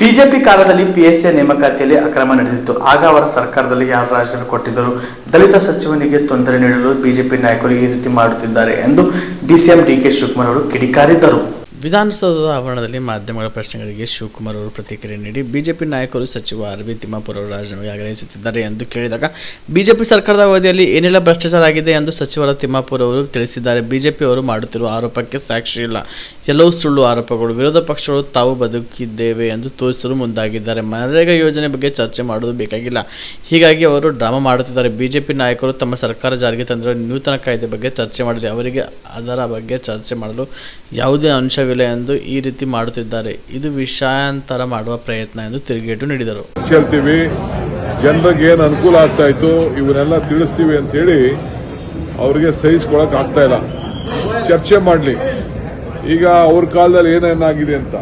BJP ಕಾಲದಲ್ಲಿ PSI ನೇಮಕಾತಿಯಲ್ಲಿ ಅಕ್ರಮ ನಡೆದಿತ್ತು. ಆಗ ಅವರ ಸರ್ಕಾರದಲ್ಲಿ ಯಾರು ರಾಜೀನಾಮೆ ಕೊಟ್ಟಿದ್ದರು? ದಲಿತ ಸಚಿವನಿಗೆ ತೊಂದರೆ ನೀಡಲು ಬಿಜೆಪಿ ನಾಯಕರು ಈ ರೀತಿ ಮಾಡುತ್ತಿದ್ದಾರೆ ಎಂದು ಡಿಸಿಎಂ ಡಿಕೆ ಶಿವಕುಮಾರ್ ಅವರು ಕಿಡಿಕಾರಿದ್ದರು. ವಿಧಾನಸೌಧದ ಆವರಣದಲ್ಲಿ ಮಾಧ್ಯಮಗಳ ಪ್ರಶ್ನೆಗಳಿಗೆ ಶಿವಕುಮಾರ್ ಅವರು ಪ್ರತಿಕ್ರಿಯೆ ನೀಡಿ ಬಿಜೆಪಿ ನಾಯಕರು ಸಚಿವ ಅರವಿಂದ್ ತಿಮ್ಮಾಪುರ ಅವರು ರಾಜೀನಾಮೆಗೆ ಆಗ್ರಹಿಸುತ್ತಿದ್ದಾರೆ ಎಂದು ಕೇಳಿದಾಗ, ಬಿಜೆಪಿ ಸರ್ಕಾರದ ಅವಧಿಯಲ್ಲಿ ಏನೆಲ್ಲ ಭ್ರಷ್ಟಾಚಾರ ಆಗಿದೆ ಎಂದು ಸಚಿವರ ತಿಮ್ಮಾಪುರ ಅವರು ತಿಳಿಸಿದ್ದಾರೆ. ಬಿಜೆಪಿ ಅವರು ಮಾಡುತ್ತಿರುವ ಆರೋಪಕ್ಕೆ ಸಾಕ್ಷಿ ಇಲ್ಲ. ಎಲ್ಲವೂ ಸುಳ್ಳು ಆರೋಪಗಳು. ವಿರೋಧ ಪಕ್ಷಗಳು ತಾವು ಬದುಕಿದ್ದೇವೆ ಎಂದು ತೋರಿಸಲು ಮುಂದಾಗಿದ್ದಾರೆ. ಮನರೇಗಾ ಯೋಜನೆ ಬಗ್ಗೆ ಚರ್ಚೆ ಮಾಡುವುದು ಬೇಕಾಗಿಲ್ಲ. ಹೀಗಾಗಿ ಅವರು ಡ್ರಾಮಾ ಮಾಡುತ್ತಿದ್ದಾರೆ. ಬಿಜೆಪಿ ನಾಯಕರು ತಮ್ಮ ಸರ್ಕಾರ ಜಾರಿಗೆ ತಂದಿರುವ ನೂತನ ಕಾಯ್ದೆ ಬಗ್ಗೆ ಚರ್ಚೆ ಮಾಡಲಿ ಅವರಿಗೆ ಅದರ ಬಗ್ಗೆ ಚರ್ಚೆ ಮಾಡಲು ಯಾವುದೇ ಅಂಶವಿಲ್ಲ ಎಂದು ಈ ರೀತಿ ಮಾಡುತ್ತಿದ್ದಾರೆ. ಇದು ವಿಷಯಾಂತರ ಮಾಡುವ ಪ್ರಯತ್ನ ಎಂದು ತಿರುಗೇಟು ನೀಡಿದರು. ಜನರಿಗೆ ಏನು ಅನುಕೂಲ ಆಗ್ತಾ ಇತ್ತು, ಇವನ್ನೆಲ್ಲ ತಿಳಿಸ್ತೀವಿ ಅಂತ ಹೇಳಿ ಅವ್ರಿಗೆ ಸಹಿಸ್ಕೊಳಕ್ ಆಗ್ತಾ ಇಲ್ಲ. ಚರ್ಚೆ ಮಾಡಲಿ. ಈಗ ಅವ್ರ ಕಾಲದಲ್ಲಿ ಏನೇನಾಗಿದೆ ಅಂತ.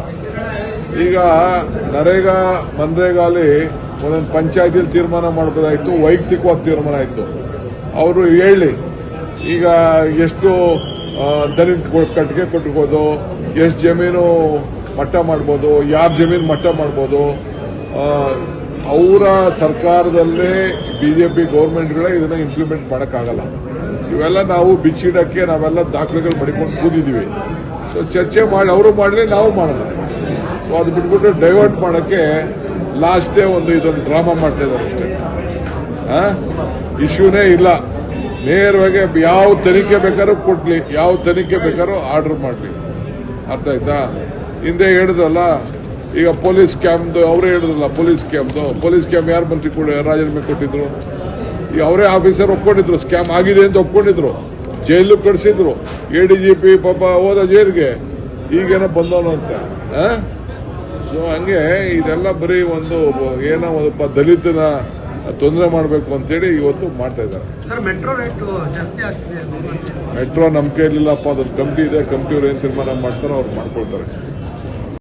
ಈಗ ನರೇಗಾ, ಮನ್ರೇಗಾಲಿ ಒಂದೊಂದು ಪಂಚಾಯತಿಯಲ್ಲಿ ತೀರ್ಮಾನ ಮಾಡ್ಬೋದಾಯಿತು, ವೈಯಕ್ತಿಕವಾಗಿ ತೀರ್ಮಾನ ಆಯ್ತು. ಅವರು ಹೇಳಿ, ಈಗ ಎಷ್ಟು ದಲಿತ ಕಟ್ಟಿಗೆ ಕೊಟ್ಬೋದು ಎಷ್ಟು ಜಮೀನು ಮಟ್ಟ ಮಾಡ್ಬೋದು, ಯಾರ ಜಮೀನು ಮಟ್ಟ ಮಾಡ್ಬೋದು ಅವರ ಸರ್ಕಾರದಲ್ಲೇ ಬಿಜೆಪಿ ಗೌರ್ಮೆಂಟ್ಗಳೇ ಇದನ್ನ ಇಂಪ್ಲಿಮೆಂಟ್ ಮಾಡೋಕ್ಕಾಗಲ್ಲ. ಇವೆಲ್ಲ ನಾವು ಬಿಚ್ಚಿಡಕ್ಕೆ ನಾವೆಲ್ಲ ದಾಖಲೆಗಳು ಮಡಿಕೊಂಡು ಕೂತಿದ್ದೀವಿ ಸೊ ಚರ್ಚೆ ಮಾಡಿ, ಅವರು ಮಾಡಲಿ, ನಾವು ಮಾಡೋಣ ಸೊ ಅದು ಬಿಟ್ಬಿಟ್ಟು ಡೈವರ್ಟ್ ಮಾಡೋಕ್ಕೆ ಲಾಸ್ಟ್ ಒಂದು ಇದೊಂದು ಡ್ರಾಮಾ ಮಾಡ್ತಾ ಇದ್ದಾರೆ ಅಷ್ಟೇ. ಇಶ್ಯೂನೇ ಇಲ್ಲ. ನೇರವಾಗಿ ಯಾವ ತನಿಖೆ ಬೇಕಾದ್ರೂ ಕೊಡ್ಲಿ, ಯಾವ ತನಿಖೆ ಬೇಕಾದ್ರೂ ಆರ್ಡರ್ ಮಾಡಲಿ. ಅರ್ಥ ಆಯ್ತಾ? ಹಿಂದೆ ಹೇಳಿದ್ರಲ್ಲ, ಈಗ ಪೊಲೀಸ್ ಕ್ಯಾಂಪ್ದು, ಅವರೇ ಹೇಳಿದ್ರಲ್ಲ ಪೊಲೀಸ್ ಕ್ಯಾಂಪ್ದು. ಪೊಲೀಸ್ ಕ್ಯಾಂಪ್ ಯಾರು ಮಂತ್ರಿ ಕೊಡ ರಾಜೀನಾಮೆ ಕೊಟ್ಟಿದ್ರು? ಈಗ ಅವರೇ ಆಫೀಸರ್ ಒಪ್ಕೊಂಡಿದ್ರು, ಸ್ಕ್ಯಾಮ್ ಆಗಿದೆ ಅಂತ ಒಪ್ಕೊಂಡಿದ್ರು. ಜೈಲು ಕಳಿಸಿದ್ರು ಎ ಡಿ ಜಿ ಪಿ ಪಾಪ ಹೋದ ಜೈಲಿಗೆ. ಈಗೇನೋ ಬಂದವನು ಅಂತ. ಸೊ ಹಂಗೆ ಇದೆಲ್ಲ ಬರೀ ಒಂದು ಏನೋ ಒಂದು ದಲಿತನ ತೊಂದರೆ ಮಾಡಬೇಕು ಅಂತೇಳಿ ಇವತ್ತು ಮಾಡ್ತಾ ಇದ್ದಾರೆ. ಸರ್ ಮೆಟ್ರೋ ರೇಟ್ ಜಾಸ್ತಿ ಆಗ್ತಿದೆ ಅನ್ನೋ ಮೆಟ್ರೋ ನಮ್ಮ ಕೈಲಿಲ್ಲಪ್ಪ ಅದ್ರ ಕಂಪ್ನಿ ಇದೆ ಕಂಪ್ನಿಯವ್ರು ಏನ್ ತೀರ್ಮಾನ ಮಾಡ್ತಾರೋ ಅವ್ರು ಮಾಡ್ಕೊಳ್ತಾರೆ.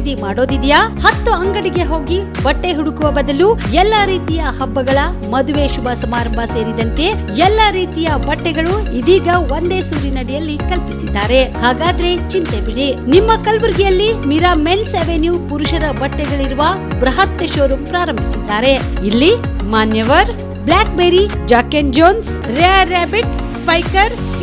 ಮಾಡೋದಿದೆಯಾ? ಹತ್ತು ಅಂಗಡಿಗೆ ಹೋಗಿ ಬಟ್ಟೆ ಹುಡುಕುವ ಬದಲು ಎಲ್ಲ ರೀತಿಯ ಹಬ್ಬಗಳ ಮದುವೆ ಶುಭ ಸಮಾರಂಭ ಸೇರಿದಂತೆ ಎಲ್ಲ ರೀತಿಯ ಬಟ್ಟೆಗಳು ಇದೀಗ ಒಂದೇ ಸೂರಿನಡಿಯಲ್ಲಿ ಕಲ್ಪಿಸಿದ್ದಾರೆ. ಹಾಗಾದ್ರೆ ಚಿಂತೆ ಬಿಡಿ. ನಿಮ್ಮ ಕಲಬುರಗಿಯಲ್ಲಿ ಮಿರಾ ಮೆನ್ಸ್ ಅವೆನ್ಯೂ ಪುರುಷರ ಬಟ್ಟೆಗಳಿರುವ ಬೃಹತ್ ಶೋರೂಮ್ ಪ್ರಾರಂಭಿಸಿದ್ದಾರೆ. ಇಲ್ಲಿ Manyavar Blackberry Jack and Jones, Rare Rabbit, Spykar